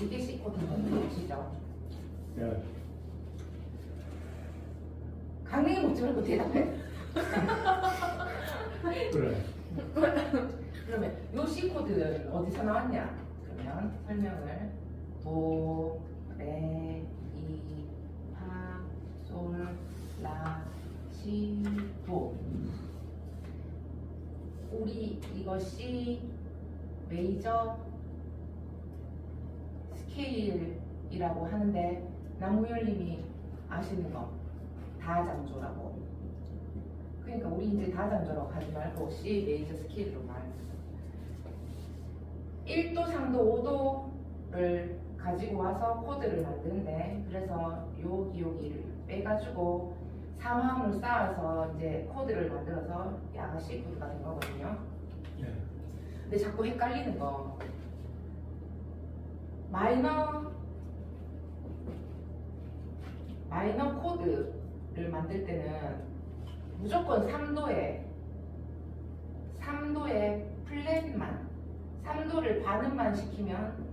이게 C 코드인 거 아시죠? 예. 강릉이 목적으로 대답해. 그래. 그러면 요 C 코드는 어디서 나왔냐? 그러면 설명을 도, 레, 미, 파, 솔, 라, 시, 도. 우리 C 메이저 스 케일이라고 하는데 남우열님이 아시는 거 다장조라고. 그러니까 우리 이제 다장조라고 하지 말고 C 메이저 스케일로 말. 1도, 3도, 5도를 가지고 와서 코드를 만드는데 그래서 여기 여기를 빼가지고 삼함을 쌓아서 이제 코드를 만들어서 야가 C 코드가 된 거거든요. 예. 근데 자꾸 헷갈리는 거 마이너 마이너 코드를 만들 때는 무조건 3도에 3도에 플랫만 3도를 반음만 시키면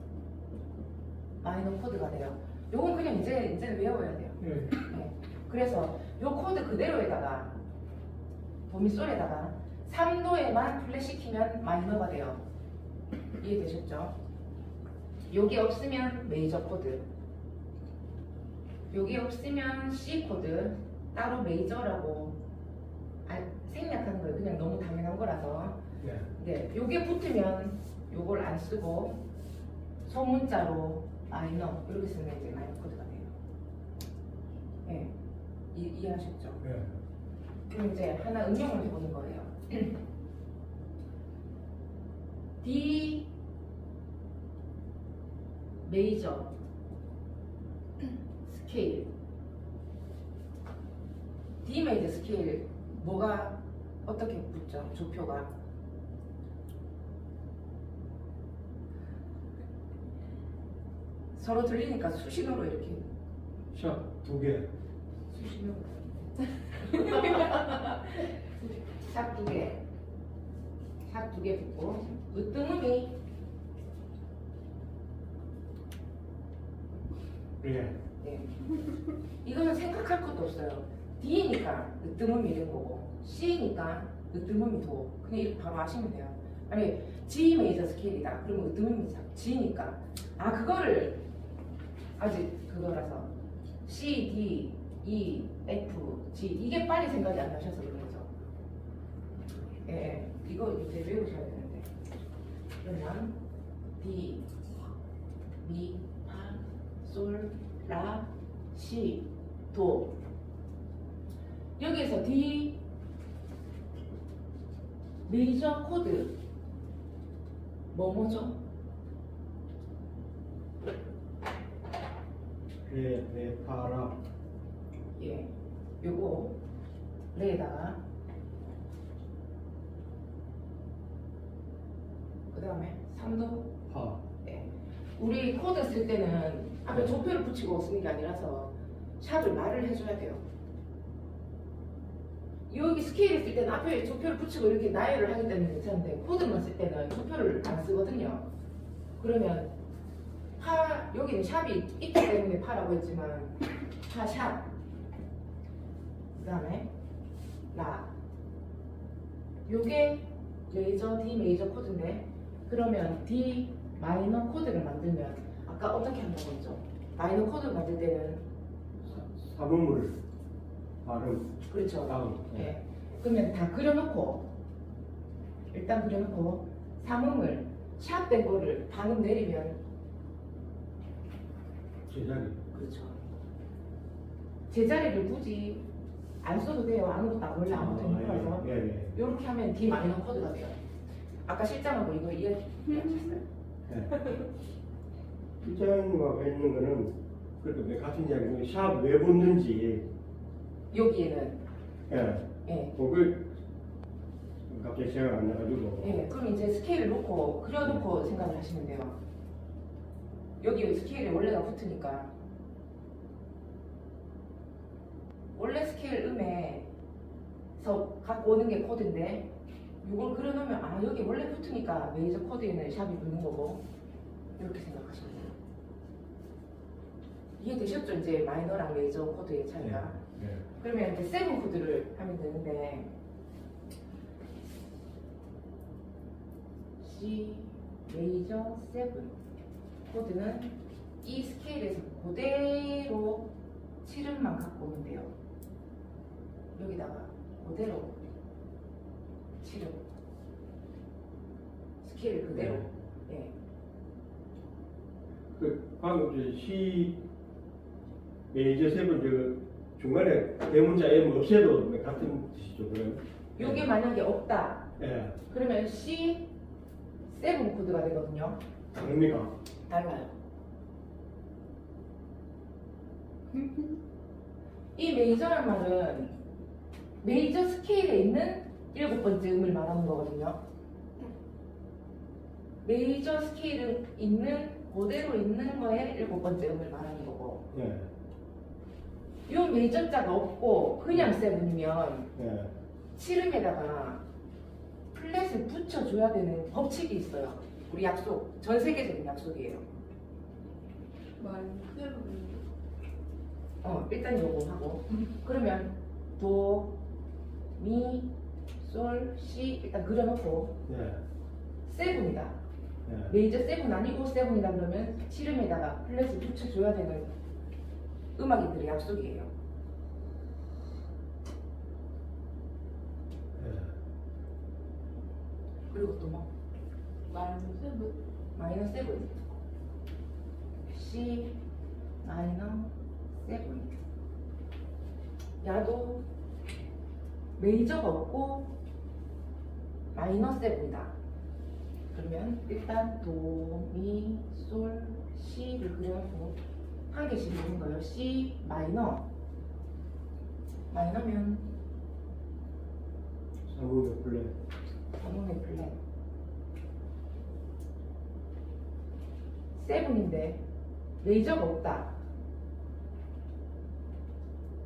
마이너 코드가 돼요. 요건 그냥 이제 이제 외워야 돼요. 예. 네. 그래서 요 코드 그대로에다가 도미솔에다가 3도에만 플랫 시키면 마이너가 돼요. 이해되셨죠? 여기 없으면 메이저 코드. 여기 없으면 C 코드. 따로 메이저라고 아, 생략하는 거예요. 그냥 너무 당연한 거라서. 예. 네, 요게 붙으면 요걸 안 쓰고 소문자로 마이너 이렇게 쓰면 이제 마이너 코드가 돼요. 네, 이, 이해하셨죠? 예. 그럼 이제 하나 응용을 해보는 거예요. D 메이저. 스케일. D 메이저 스케일. 뭐가 어떻게 붙죠? 조표가? 서로 들리니까 수신호로 이렇게. 샵두 개. 수신호로. 샵두 개, 샵 두 개 붙고. 으뜸음이 예. 네. 이거는 생각할 것도 없어요. D니까 으뜸음이 이런 거고 C니까 으뜸음이 도 그냥 이렇게 바로 아시면 돼요. 아니 G 메이저 스케일이다. 그러면 으뜸음이 G니까 아 그거를 아직 그거라서 C, D, E, F, G 이게 빨리 생각이 안 나셔서 그러죠. 예, 예. 이거 이제 외우셔야 되는데 그러면 D, 미, 파, 솔, 라, 시, 도 여기에서 D 메이저 코드 뭐뭐죠? 예. 네. 파라. 예, 요거 레에다가 그 다음에 3도 파. 예. 우리 코드 쓸 때는 앞에 조표를 붙이고 쓰는 게 아니라서 샵을 말을 해줘야 돼요. 여기 스케일을 쓸 때는 앞에 조표를 붙이고 이렇게 나열을 하기 때문에 괜찮은데 코드만 쓸 때는 조표를 안 쓰거든요. 그러면 파 여기는 샵이 있기 때문에 파라고 했지만 파 샵. 그 다음에 라. 요게 레이저 D 메이저 코드인데 그러면 D 마이너 코드를 만들면 아까 어떻게 한다고 했죠? 마이너 코드 만들 때는 사- 사문물. 발음. 그렇죠. 다음. 예. 그러면 다 그려놓고 일단 그려놓고 삼음을 샵된 거를 방음 내리면 제자리. 그렇죠. 제자리를 굳이 안 써도 돼요. 아무것도 안 원래 아무것도 안 몰라서 예. 예. 이렇게 하면 D 마이너 코드가 돼요. 아까 실장하고 이거 이해하셨어요? 예. 기자님과 있는 거는 그래도 내 같은 이야기는 샵왜 붙는지 여기에는 예. 예. 그걸 갑자기 생각 안 나가지고 예, 그럼 이제 스케일을 놓고 그려놓고 생각을 하시면 돼요. 여기 스케일에 원래가 붙으니까 원래 스케일 음에서 갖고 오는 게 코드인데 이걸 그려놓으면 아 여기 원래 붙으니까 메이저 코드에는 샵이 붙는 거고 이렇게 생각하시면 돼요. 이해되셨죠? 이제 마이너랑 메이저 코드의 차이가. 네. 그러면 이제 세븐 코드를 하면 되는데 C 메이저 세븐 코드는 이 스케일에서 그대로 7음만 갖고 오면 돼요. 여기다가 그대로 7음 스케일 그대로 예. 그 방금 저 C 메 이저 세븐 저 중간에 대문자 M 없애도 같은 뜻이죠 그럼? 요게 만약에 없다 예. 그러면 C 세븐 코드가 되거든요. 다릅니까? 달라요. 이 메이저란 말은 메이저 스케일에 있는 일곱 번째 음을 말하는 거거든요. 메이저 스케일에 있는 그대로 있는 거에 일곱 번째 음을 말하는 거고 예. 요 메이저자가 없고 그냥 세븐이면 예. 7음에다가 플랫을 붙여줘야 되는 법칙이 있어요. 우리 약속, 전 세계적인 약속이에요. 어, 일단 요거 하고. 그러면 도, 미, 솔, 시 일단 그려놓고 예. 세븐이다. 예. 메이저 세븐 아니고 세븐이다 그러면 7음에다가 플랫을 붙여줘야 되는 음악인들의 약속이에요. 예. 그리고 또 뭐? 마이너 세븐 C 마이너 세븐 야도 메이저가 없고 마이너 세븐이다 그러면 일단 도, 미, 솔, 시를 그려놓고 한 개씩 있는 거예요. C 마이너. 마이너면 삼국의 플레. 전문의 플랫 세븐인데 메이저가 없다.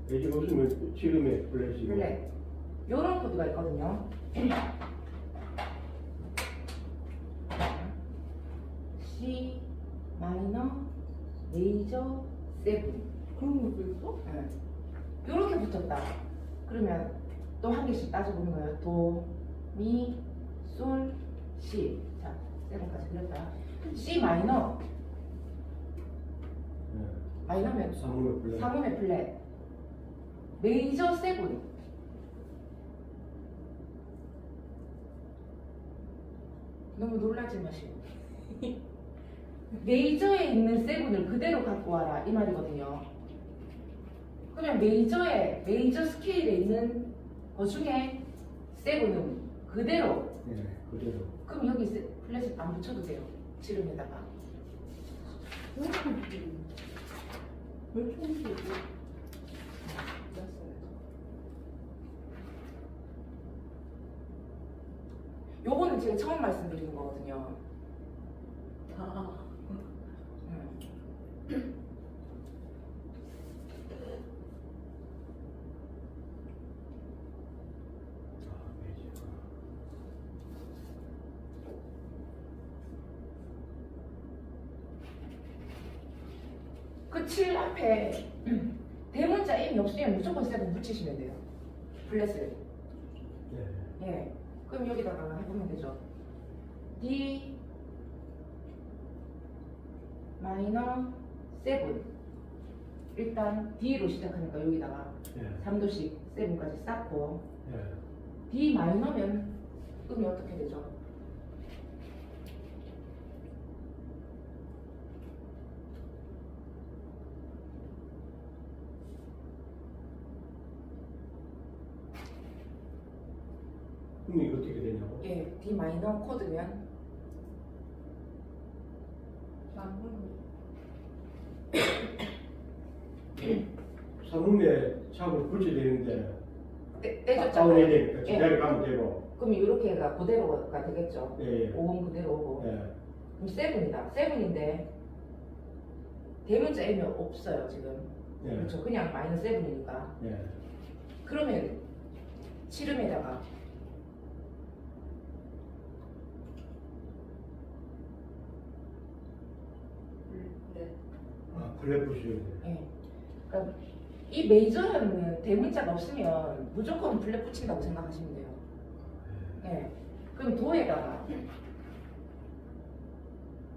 메이저 없으면 지름의 플랫이고. 플랫 요런 코드가 있거든요. C 마이너 메이저 세븐. 그런 것도 있어? 네. 요렇게 붙었다. 그러면 또 한 개씩 따져보는 거예요. 도, 미, 솔, 시. 자, 세븐까지 그렸다. C 마이너. 예. 마이너면 삼국의 플레. 삼음의 플랫. 메이저 세븐. 너무 놀라지 마시고 메이저에 있는 세븐을 그대로 갖고 와라 이 말이거든요 그러면 메이저에 메이저 스케일에 있는 것 중에 세븐은 그대로 예. 그대로. 그럼 여기 세- 플랫을 안 붙여도 돼요 지름에다가? 요거는 제가 처음 말씀드리는 거거든요 아. 그7 앞에 대문자 M이 없으면 무조건 세븐 붙이시면 돼요. 플랫을. 예. 예. 그럼 여기다가 해보면 되죠. D 마이너 세븐. 일단 D로 시작하니까 여기다가 예. 3도씩 세븐까지 쌓고 예. D 마이너면 음이 어떻게 되죠? 음이 어떻게 되냐고? 예, D 마이너 코드면 남은 삼국의 샵을 붙여야 되는데 떼, 다운해야 떼줬잖아요. 되니까 예. 제자리 가면 되고. 그럼 이렇게가 그대로가 되겠죠. 예. 예. 5음 그대로 오고. 예. 그럼 세븐이다. 세븐인데 대문자 M이 없어요 지금. 예. 그렇죠. 그냥 마이너스 세븐이니까. 예. 그러면 치름에다가 네. 돼. 예. 그러니까 이 메이저라는 대문자가 없으면 무조건 블랙 붙인다고 생각하시면 돼요. 예. 그럼 도에다가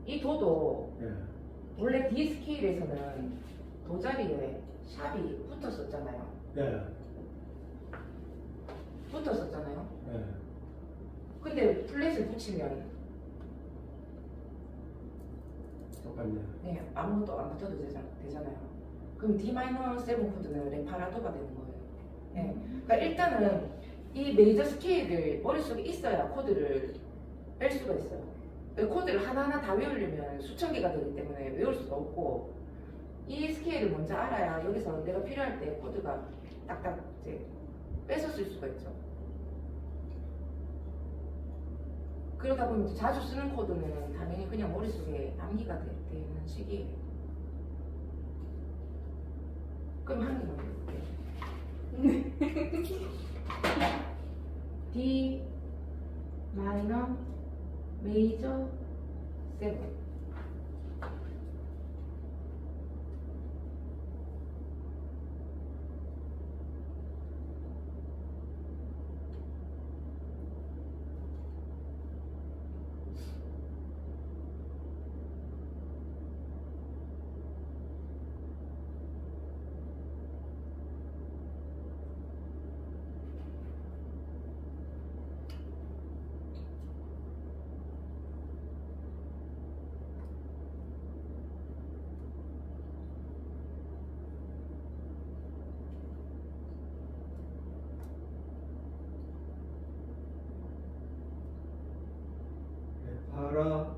이 도도 예. 원래 D 스케일에서는 도 자리에 샵이 붙었었잖아요. 예. 붙었었잖아요. 예. 근데 플랫을 붙이면 똑같네. 네, 아무것도 안 붙어도 되잖, 되잖아요. 그럼 D-7 코드는 레파라도가 되는 거예요. 네. 그러니까 일단은 이 메이저 스케일을 머릿속에 있어야 코드를 뺄 수가 있어요. 이 코드를 하나하나 다 외우려면 수천 개가 되기 때문에 외울 수가 없고 이 스케일을 먼저 알아야 여기서 내가 필요할 때 코드가 딱딱 이제 쓸 수가 있죠. 그러다 보면 자주 쓰는 코드는 당연히 그냥 머릿속에 암기가 되, 되는 시기예요. 그럼 한 개만 해볼게요. D 마이너 메이저 세븐 예. 파라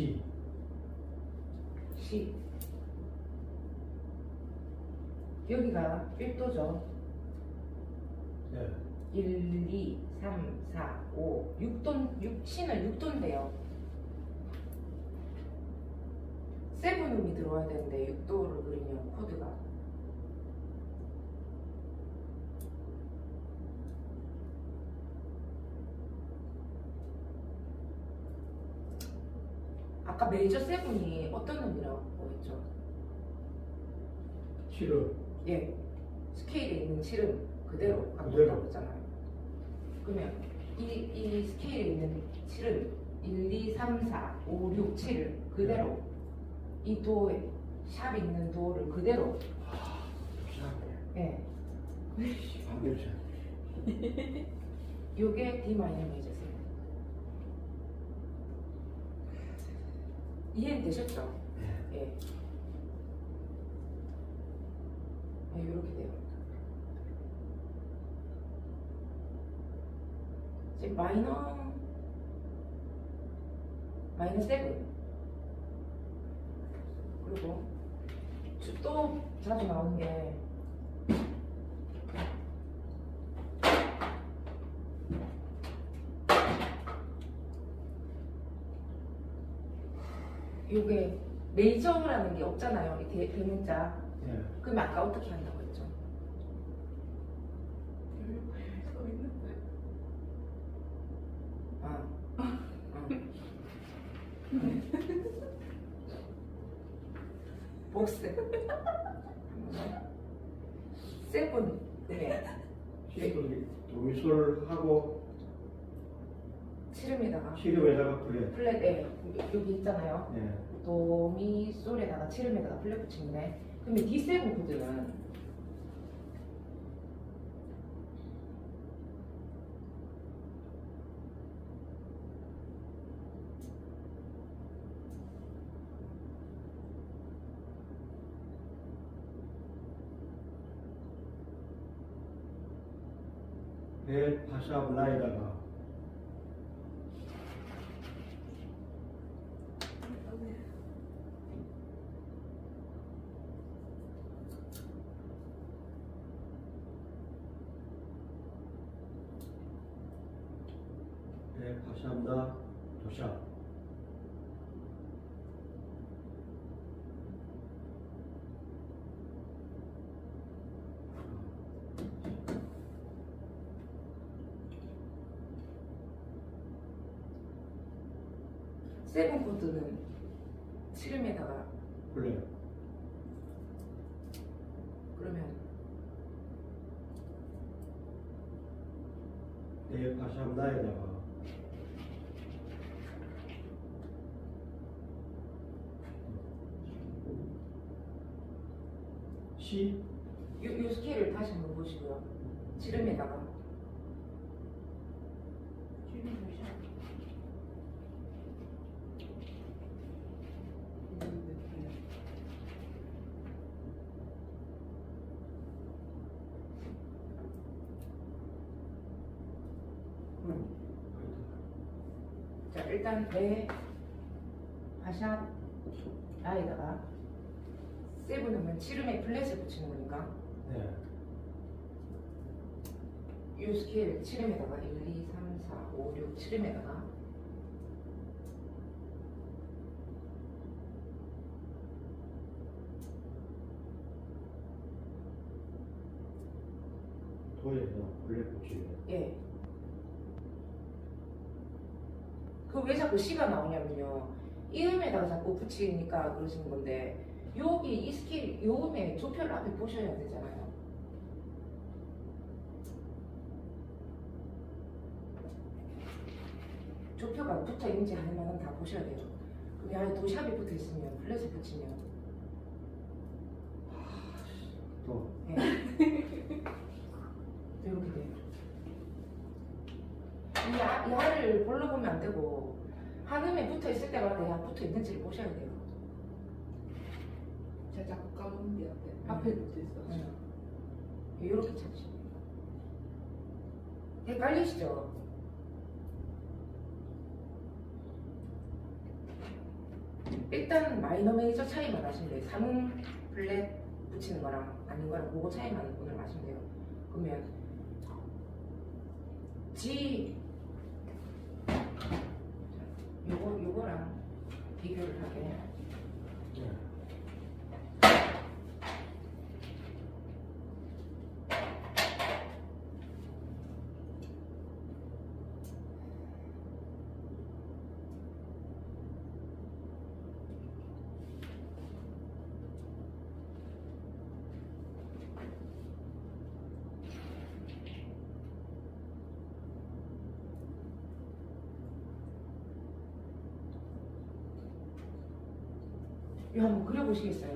시. C 여기가 1도죠. 예. 1, 2, 3, 4, 5, 6돈, 6, C는 6도인데요. 세븐음이 들어와야 되는데 6도를 그리면 코드가 아까 메이저 세븐이 어떤 음이라고 했죠? 실어. 예, 스케일에 있는 7은 그대로 그대로. 있다고 했잖아요. 그러면 이, 이 스케일에 있는 7은 1, 2, 3, 4, 5, 6, 7을 그대로 이 도에 샵이 있는 도를 그대로 예, 반대차. 요게 D 마이너 메이저 세븐 이해는 되셨죠? 예. 네, 이렇게 돼요. 지금 마이너 마이너 세븐 그리고 주- 또 자주 나오는 게 요게 메이저라는 게 없잖아요. 이 대, 대문자. 예. 그럼 아까 어떻게 한다고 했죠? 써 있는데. 아, 복스. 세븐. 네. 실을 도미솔 하고 칠음에다가 시름에다가 플랫. 플랫 에 여기 있잖아요. 예. 도미 솔에다가 칠음에다가 플랫 붙이는데 그러면 D7 코드는 배 파샵 라에다가 네, 다시 합니다. 도시아. 세븐 코드는 7음에다가 불러요. 그러면 네, 다시 합니다. 여기다가. C 요, 요 스케일을 다시 한번 보시고요. 7m에다가 지금 몇 시야? 자 일단 내 화샵 라에다가 세븐하면 7음에 플랫을 붙이는 거니까 네. 요 스케일 7음에다가 1, 2, 3, 4, 5, 6, 7음에다가 도에서 블랙 붙이네. 예. 그 왜 자꾸 C가 나오냐면요. 이 음에다가 자꾸 붙이니까 그러시는 건데 여기 이 스케일 요 음에 조표를 앞에 보셔야 되잖아요. 조표가 붙어 있는지 아니면 다 보셔야 돼요. 근데 안에 도샵이 붙어 있으면 플랫을 붙이면 또 예. 이렇게 돼요. 이, 아, 이 알을 볼로 보면 안 되고 한음에 붙어 있을 때마다 야 붙어 있는지를 보셔야 돼요. 제가 자꾸 까먹는데 앞에 앞에 붙어 있어. 네. 이렇게 돼요. 헷갈리시죠? 일단 마이너 메이저 차이만 아시면 돼요. 3음 플랫 붙이는 거랑 아닌 거랑 그거 차이만 오늘 아시면 돼요. 그러면 G 자, 요거 요거랑 비교를 하게 한번 그려보시겠어요?